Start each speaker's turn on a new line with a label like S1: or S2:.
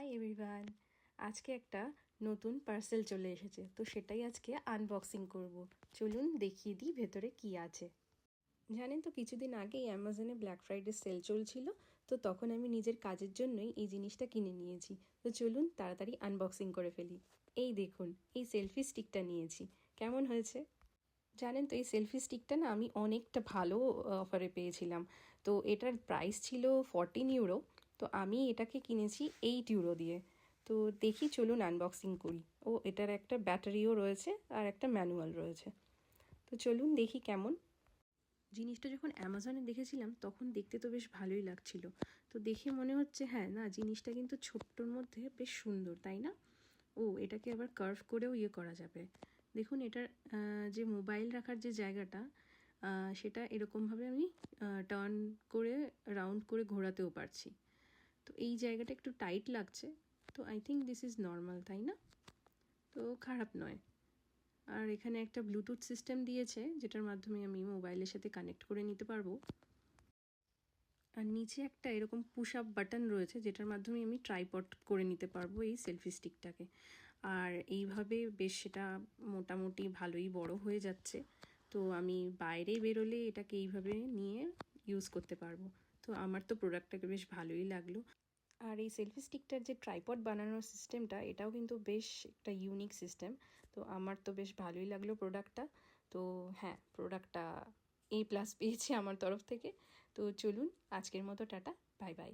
S1: Hi everyone আজকে একটা নতুন পার্সেল চলে এসেছে, তো সেটাই আজকে আনবক্সিং করব। চলুন দেখিয়ে দিই ভেতরে কি আছে। জানেন তো, কিছুদিন আগেই অ্যামাজনে ব্ল্যাক ফ্রাইডে সেল চলছিল, তো তখন আমি নিজের কাজের জন্যই এই জিনিসটা কিনে নিয়েছি। তো চলুন তাড়াতাড়ি আনবক্সিং করে ফেলি। এই দেখুন, এই সেলফি স্টিকটা নিয়েছি। কেমন হয়েছে? জানেন তো, এই সেলফি স্টিকটা না আমি অনেকটা ভালো অফারে পেয়েছিলাম। তো এটার প্রাইস ছিল ফর্টিন ইউরো তো আমি এটাকে কিনেছি এইট ইউরো দিয়ে। তো দেখি চলুন আনবক্সিং করি। ও, এটার একটা ব্যাটারিও রয়েছে আর একটা ম্যানুয়াল রয়েছে। তো চলুন দেখি কেমন। জিনিসটা যখন অ্যামাজনে দেখেছিলাম, তখন দেখতে তো বেশ ভালোই লাগছিল। তো দেখে মনে হচ্ছে হ্যাঁ না, জিনিসটা কিন্তু ছোট্টর মধ্যে বেশ সুন্দর, তাই না? ও, এটাকে আবার কার্ভ করেও ইয়ে করা যাবে। দেখুন, এটার যে মোবাইল রাখার যে জায়গাটা সেটা এরকমভাবে আমি টার্ন করে রাউন্ড করে ঘোরাতেও পারছি। তো এই জায়গাটা একটু টাইট লাগছে। তো I think this is normal তাই না? তো খারাপ নয়। আর এখানে একটা ব্লুটুথ সিস্টেম দিয়েছে, যেটার মাধ্যমে আমি মোবাইলের সাথে কানেক্ট করে নিতে পারব। আর নিচে একটা এরকম পুশ আপ বাটন রয়েছে, যেটার মাধ্যমে আমি ট্রাইপট করে নিতে পারব এই সেলফি স্টিকটাকে আর এইভাবে বেশ সেটা মোটামুটি ভালোই বড় হয়ে যাচ্ছে। তো আমি বাইরে বেরোলে এটাকে এইভাবে নিয়ে ইউজ করতে পারব। তো আমার তো প্রোডাক্টটাকে বেশ ভালোই লাগল। আর এই সেলফি স্টিকটার যে ট্রাইপড বানানোর সিস্টেমটা এটাও কিন্তু বেশ একটা ইউনিক সিস্টেম তো আমার তো বেশ ভালোই লাগল প্রোডাক্টটা তো হ্যাঁ প্রোডাক্টটা এ প্লাস পেয়েছে আমার তরফ থেকে। তো চলুন, আজকের মতো টাটা বাই বাই